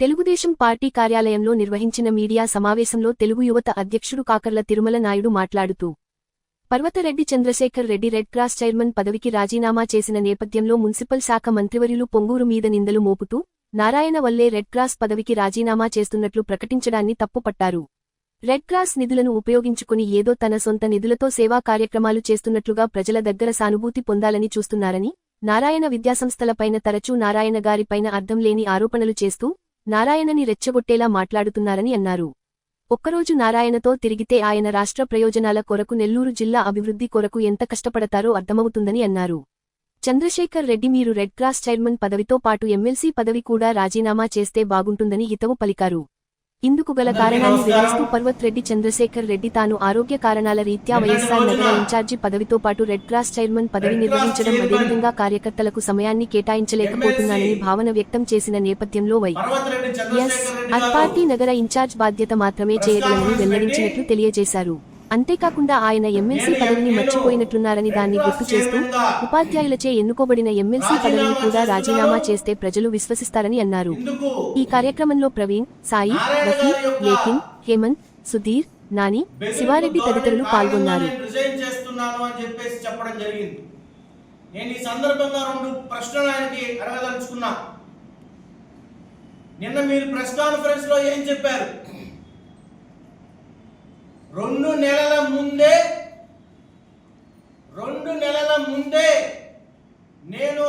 Telugu Desam party కార్యాలయంలో నిర్వహించిన media సమావేశంలో తెలుగు యువత అధ్యక్షుడు కాకర్ల తిరుమల నాయుడు మాట్లాడుతూ Parvathareddy Chandrasekhar Reddy red cross chairman పదవికి రాజీనామా చేసిన నేపథ్యంలో మున్సిపల్ శాఖ మంత్రివర్యులు పొంగూరు మీద నిందలు మోపుతూ నారాయణ వల్లే రెడ్ క్రాస్ పదవికి రాజీనామా చేస్తున్నట్లు ప్రకటించడాన్ని తప్పుపట్టారు. రెడ్ క్రాస్ నిధులను ఉపయోగించుకుని ఏదో తన సొంత నిధులతో సేవా కార్యక్రమాలు చేస్తున్నట్లుగా ప్రజల దగ్గర సానుభూతి పొందాలని చూస్తున్నారని నారాయణ విద్యాసంస్థలపైన తరచూ నారాయణ గారిపైన అర్థం లేని ఆరోపణలు చేస్తూ నారాయణని రెచ్చగొట్టేలా మాట్లాడుతున్నారని అన్నారు. ఒక్కరోజు నారాయణతో తిరిగితే ఆయన రాష్ట్ర ప్రయోజనాల కొరకు నెల్లూరు జిల్లా అభివృద్ధి కొరకు ఎంత కష్టపడతారో అర్థమవుతుందని అన్నారు. చంద్రశేఖర్ రెడ్డి మీరు రెడ్ క్రాస్ చైర్మన్ పదవితో పాటు ఎమ్మెల్సీ పదవి కూడా రాజీనామా చేస్తే బాగుంటుందని హితవు పలికారు. ఇందుకు గల కారణాన్ని వివరిస్తూ పర్వత్ రెడ్డి చంద్రశేఖర్ రెడ్డి తాను ఆరోగ్య కారణాల రీత్యా వైఎస్సార్ నగర ఇన్ఛార్జి పదవితో పాటు రెడ్ క్రాస్ చైర్మన్ పదవి నిర్వహించడం అదేవిధంగా కార్యకర్తలకు సమయాన్ని కేటాయించలేకపోతున్నానని భావన వ్యక్తం చేసిన నేపథ్యంలో వై ఎస్ గారు. నగర ఇన్ఛార్జ్ బాధ్యత మాత్రమే చేయగలనని వెల్లడించినట్లు తెలియజేశారు. అంతేకాకుండా ఆయన ఎమ్మెల్సీ పదవిని మర్చిపోయినట్లున్నారని దాన్ని గుర్తు చేస్తూ ఉపాధ్యాయులచే ఎన్నుకోబడిన ఎమ్మెల్సీ పదవిని కూడా రాజీనామా చేస్తే ప్రజలు విశ్వసిస్తారని అన్నారు. ఈ కార్యక్రమంలో ప్రవీణ్ సాయి రఫీ లేఖిన్ హేమంత్ సుధీర్ నాని శివారెడ్డి తదితరులు పాల్గొన్నారు. నేను ఈ సందర్భంగా రెండు ప్రశ్నలు ఆయనకి అడగదలుచుకున్నా. నిన్న మీరు ప్రెస్ కాన్ఫరెన్స్లో ఏం చెప్పారు? రెండు నెలల ముందే రెండు నెలల ముందే నేను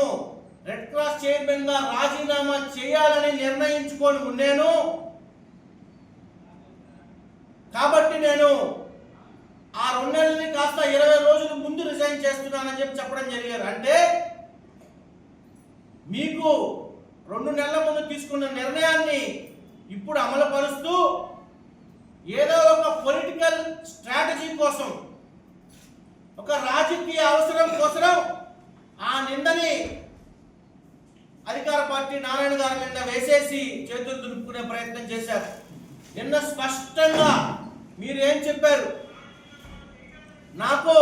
రెడ్ క్రాస్ చైర్మన్గా రాజీనామా చేయాలని నిర్ణయించుకొని ఉన్నాను. కాబట్టి నేను ఆ రెండు నెలలని కాస్త ఇరవై రోజుల ముందు రిజైన్ చేస్తున్నానని చెప్పి చెప్పడం జరిగారు. అంటే మీకు రెండు నెలల ముందు తీసుకున్న నిర్ణయాన్ని ఇప్పుడు అమలుపరుస్తూ ఏదో ఒక పొలి స్ట్రాటజీ కోసం ఒక రాజకీయ అవసరం కోసం ఆ నిందని అధికార పార్టీ నారాయణ గారి నిన్న వేసేసి చేతులు దులుపుకునే ప్రయత్నం చేశారు. నిన్న స్పష్టంగా మీరు ఏం చెప్పారు? నాకు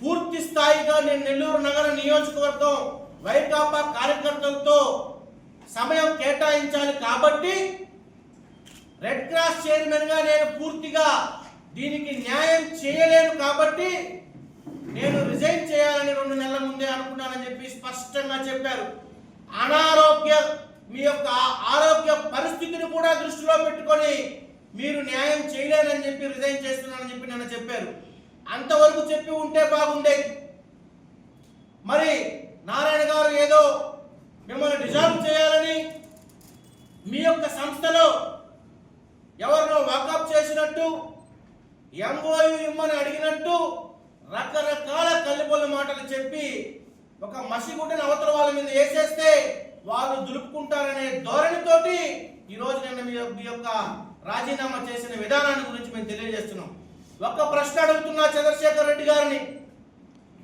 పూర్తి స్థాయిగా నేను నెల్లూరు నగర నియోజకవర్గం వైకాపా కార్యకర్తలతో సమయం కేటాయించాలి కాబట్టి రెడ్ క్రాస్ చైర్మన్గా నేను పూర్తిగా దీనికి న్యాయం చేయలేను కాబట్టి నేను రిజైన్ చేయాలని రెండు నెలల ముందే అనుకున్నానని చెప్పి స్పష్టంగా చెప్పారు. అనారోగ్య మీ యొక్క ఆరోగ్య పరిస్థితిని కూడా దృష్టిలో పెట్టుకొని మీరు న్యాయం చేయలేనని చెప్పి రిజైన్ చేస్తున్నానని చెప్పి నన్ను చెప్పారు. అంతవరకు చెప్పి ఉంటే బాగుండేది. మరి నారాయణ గారు ఏదో మిమ్మల్ని డిజాల్వ్ చేయాలని మీ యొక్క సంస్థలో ఎవరినో వాకప్ చేసినట్టు ఎంఓయు ఇమ్మని అడిగినట్టు రకరకాల కల్లిపొల్ల మాటలు చెప్పి ఒక మసిగుడ్డని అవతల వాళ్ళ మీద వేసేస్తే వాళ్ళు దులుపుకుంటారనే ధోరణితోటి ఈ నేను మీ యొక్క- రాజీనామా చేసిన విధానాన్ని గురించి మేము తెలియజేస్తున్నాం. ఒక్క ప్రశ్న అడుగుతున్నా చంద్రశేఖర్ రెడ్డి గారిని.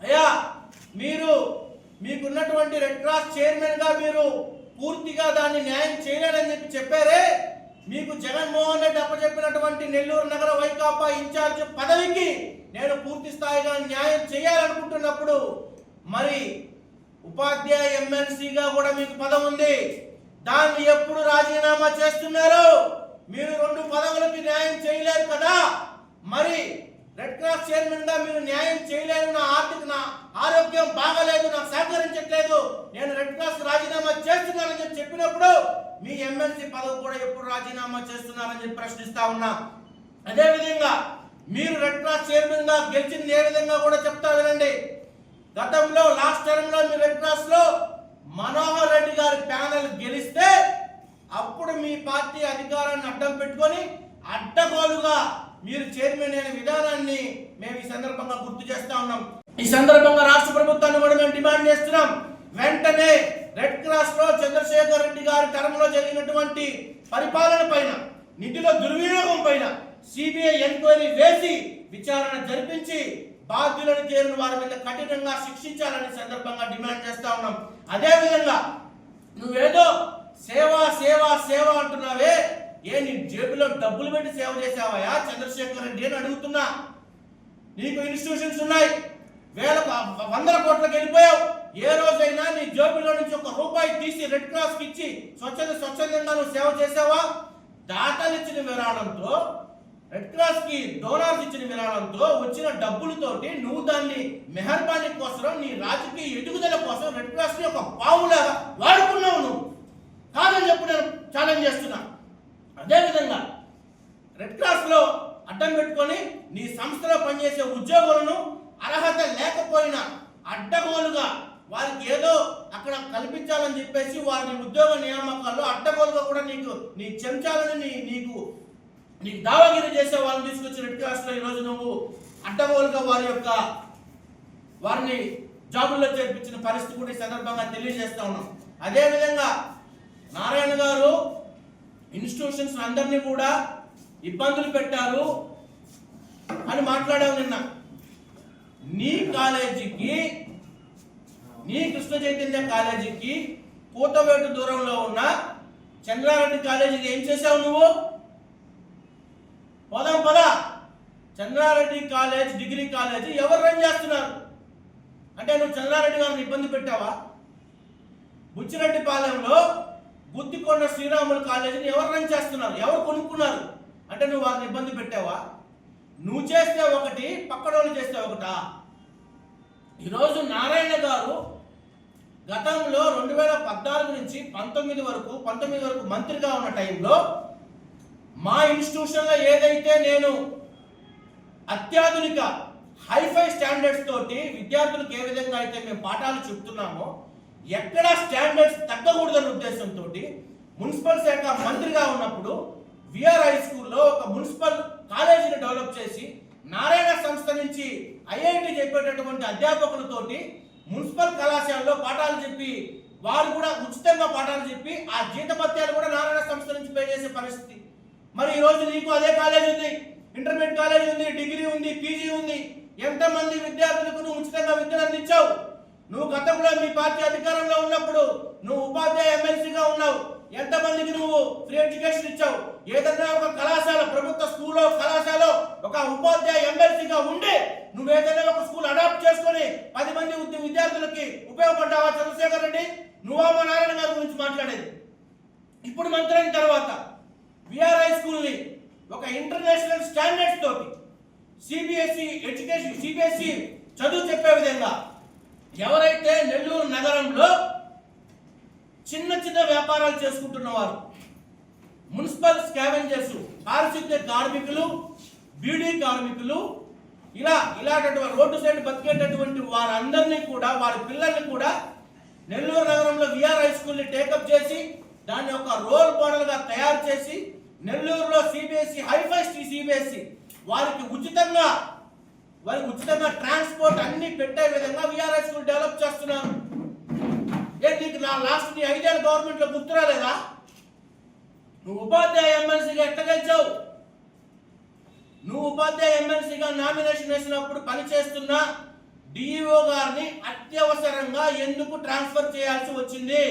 అయ్యా మీరు మీకున్నటువంటి రెడ్ క్రాస్ చైర్మన్గా మీరు పూర్తిగా దాన్ని న్యాయం చేయలేదని చెప్పి చెప్పారే? మీకు జగన్మోహన్ రెడ్డి అప్పచెప్పినటువంటి నెల్లూరు నగర వైకాపా ఇన్ఛార్జ్ పదవికి నేను పూర్తి స్థాయిగా న్యాయం చేయాలనుకుంటున్నప్పుడు మరి ఉపాధ్యాయ ఎమ్మెల్సీగా కూడా మీకు పదవి ఉంది. దాన్ని ఎప్పుడు రాజీనామా చేస్తున్నారు? మీరు రెండు పదవులకి న్యాయం చేయలేరు కదా? మరి రెడ్ క్రాస్ చైర్మన్గా మీరు న్యాయం చేయలేరు నా ఆర్థిక నా ఆరోగ్యం బాగలేదు నాకు సహకరించట్లేదు. నేను రెడ్ క్రాస్ రాజీనామా చేస్తున్నానని చెప్పినప్పుడు మీ ఎమ్మెల్సీ పదవి కూడా ఎప్పుడు రాజీనామా చేస్తున్నారని చెప్పి ప్రశ్నిస్తా ఉన్నా. అదే విధంగా మీరు రెడ్ క్రాస్ చైర్మన్గా గెలిచింది ఏ విధంగా కూడా చెప్తా వినండి. గతంలో లాస్ట్ టైం లో మీ రెడ్ క్రాస్లో మనోహర్ రెడ్డి గారి ప్యానెల్ గెలిస్తే అప్పుడు మీ పార్టీ అధికారాన్ని అడ్డం పెట్టుకొని అడ్డగోలుగా మీరు చైర్మన్ అయిన విధానాన్ని మేము ఈ సందర్భంగా గుర్తు చేస్తా ఉన్నాం. ఈ సందర్భంగా రాష్ట్ర ప్రభుత్వాన్ని కూడా మేము డిమాండ్ చేస్తున్నాం. వెంటనే రెడ్ క్రాస్లో చంద్రశేఖర్ రెడ్డి గారి తరంలో జరిగినటువంటి పరిపాలన పైన నిధుల దుర్వినియోగం పైన సిబిఐ ఎంక్వైరీ వేసి విచారణ జరిపించి బాధ్యులను చేరిన వారి మీద కఠినంగా శిక్షించాలని సందర్భంగా డిమాండ్ చేస్తా ఉన్నాం. అదే విధంగా నువ్వేదో సేవా సేవ సేవ అంటున్నావే ఏ నీ జేబులో డబ్బులు పెట్టి సేవ చేసావయా చంద్రశేఖర్ రెడ్డి అని అడుగుతున్నా. నీకు ఇన్స్టిట్యూషన్స్ ఉన్నాయి. వేల వందల కోట్లకు వెళ్ళిపోయావు. ఏ రోజైనా నీ జోబిలో నుంచి ఒక రూపాయి తీసి రెడ్ క్రాస్కి ఇచ్చి స్వచ్ఛంద స్వచ్ఛందంగా నువ్వు సేవ చేసావా? దాతలు ఇచ్చిన విరాళంతో రెడ్ క్రాస్కి డోనార్స్ ఇచ్చిన విరాళంతో వచ్చిన డబ్బులతోటి నువ్వు దాన్ని మెహర్బానీ కోసం నీ రాజకీయ ఎదుగుదల కోసం రెడ్ క్రాస్ని ఒక పావులాగా వాడుకున్నావు నువ్వు. కాదని చెప్పి నేను ఛాలెంజ్ చేస్తున్నా. అదేవిధంగా రెడ్ క్రాస్లో అడ్డం పెట్టుకొని నీ సంస్థలో పనిచేసే ఉద్యోగులను అర్హత లేకపోయినా అడ్డగోలుగా వారికి ఏదో అక్కడ కల్పించాలని చెప్పేసి వారిని ఉద్యోగ నియామకాల్లో అడ్డగోలుగా కూడా నీకు నీ చెంచాలని నీ నీకు నీకు దావాగిరి చేసే వాళ్ళని తీసుకొచ్చి రెడ్ క్రాస్ ఈరోజు నువ్వు అడ్డగోలుగా వారి యొక్క వారిని జాబుల్లో చేర్పించిన పరిస్థితి కూడా ఈ సందర్భంగా తెలియజేస్తా ఉన్నాం. అదేవిధంగా నారాయణ గారు ఇన్స్టిట్యూషన్స్ అందరినీ కూడా ఇబ్బందులు పెట్టారు అని మాట్లాడాము నిన్న. నీ కాలేజీకి మీ కృష్ణ చైతన్య కాలేజీకి కూతవేటు దూరంలో ఉన్న చంద్రారెడ్డి కాలేజీకి ఏం చేసావు నువ్వు? పోదాం పదా. చంద్రారెడ్డి కాలేజ్ డిగ్రీ కాలేజీ ఎవరు రన్ చేస్తున్నారు? అంటే నువ్వు చంద్రారెడ్డి గారిని ఇబ్బంది పెట్టావా? బుచ్చిరెడ్డిపాలెంలో గుత్తికొండ శ్రీరాములు కాలేజీని ఎవరు రన్ చేస్తున్నారు? ఎవరు కొనుక్కున్నారు? అంటే నువ్వు వారిని ఇబ్బంది పెట్టావా? నువ్వు చేస్తే ఒకటి పక్కడోళ్ళు చేస్తే ఒకటా? ఈరోజు నారాయణ గారు గతంలో రెండు వేల పద్నాలుగు నుంచి పంతొమ్మిది వరకు పంతొమ్మిది వరకు మంత్రిగా ఉన్న టైంలో మా ఇన్స్టిట్యూషన్లో ఏదైతే నేను అత్యాధునిక హైఫై స్టాండర్డ్స్ తోటి విద్యార్థులకు ఏ విధంగా అయితే మేము పాఠాలు చెప్తున్నామో ఎక్కడ స్టాండర్డ్స్ తగ్గకూడదన్న ఉద్దేశంతో మున్సిపల్ శాఖ మంత్రిగా ఉన్నప్పుడు విఆర్ హై స్కూల్లో ఒక మున్సిపల్ కాలేజీని డెవలప్ చేసి నారాయణ సంస్థ నుంచి ఐఐటి చెప్పేటటువంటి అధ్యాపకులతోటి మున్సిపల్ కళాశాలలో పాఠాలు చెప్పి వారు కూడా ఉచితంగా పాఠాలు చెప్పి ఆ జీతభత్యాలు కూడా నారాయణ సంస్థ నుంచి పే చేసే పరిస్థితి. మరి ఈ రోజు నీకు అదే కాలేజ్ ఉంది ఇంటర్మీడియట్ కాలేజ్ ఉంది డిగ్రీ ఉంది పీజీ ఉంది. ఎంతమంది విద్యార్థులకు నువ్వు ఉచితంగా విద్యను అందించావు? నువ్వు గతంలో మీ పార్టీ అధికారంలో ఉన్నప్పుడు నువ్వు ఉపాధ్యాయ ఎమ్మెల్సీగా ఎంతమందికి నువ్వు ఫ్రీ ఎడ్యుకేషన్ ఇచ్చావు? ఏదైనా ఒక కళాశాల ప్రభుత్వ స్కూల్లో కళాశాల ఒక ఉపాధ్యాయ ఎమ్మెల్సీగా ఉండి నువ్వు ఏదైనా ఒక స్కూల్ అడాప్ట్ చేసుకొని పది మంది విద్యార్థులకి ఉపయోగపడ్డావా చంద్రశేఖర్ రెడ్డి? నువ్వా మా నారాయణ గారి గురించి మాట్లాడేది. ఇప్పుడు మంత్రి అయిన తర్వాత విఆర్ఐ స్కూల్ని ఒక ఇంటర్నేషనల్ స్టాండర్డ్స్ తోటి సిబిఎస్ఈ ఎడ్యుకేషన్ సిబిఎస్ఈ చదువు చెప్పే విధంగా ఎవరైతే నెల్లూరు నగరంలో చిన్న చిన్న వ్యాపారాలు చేసుకుంటున్నవారు. మున్సిపల్ స్కావెంజర్స్ పారిశుద్ధ్య కార్మికులు బీడీ కార్మికులు ఇలా ఇలాంటి రోడ్డు సైడ్ బతికేటటువంటి వారందరినీ కూడా వారి పిల్లల్ని కూడా నెల్లూరు నగరంలో విఆర్ హై స్కూల్ని టేకప్ చేసి దాన్ని ఒక రోల్ మోడల్గా తయారు చేసి నెల్లూరులో సిబిఎస్ఈ హైఫై సిబిఎస్ఈ వారికి ఉచితంగా వారికి ఉచితంగా ట్రాన్స్పోర్ట్ అన్ని పెట్టే విధంగా విఆర్ఐ స్కూల్ డెవలప్ చేస్తున్నారు. ఏ నీకు నా లాస్ట్ నీ ఐదేళ్ళ గవర్నమెంట్లో గుర్తురాలేదా నువ్వు ఉపాధ్యాయ ఎమ్మెల్సీగా ఎట్లా గెలిచావు? నువ్వు ఉపాధ్యాయ ఎమ్మెల్సీగా నామినేషన్ వేసినప్పుడు పనిచేస్తున్న డిఈఓ గారిని అత్యవసరంగా ఎందుకు ట్రాన్స్ఫర్ చేయాల్సి వచ్చింది?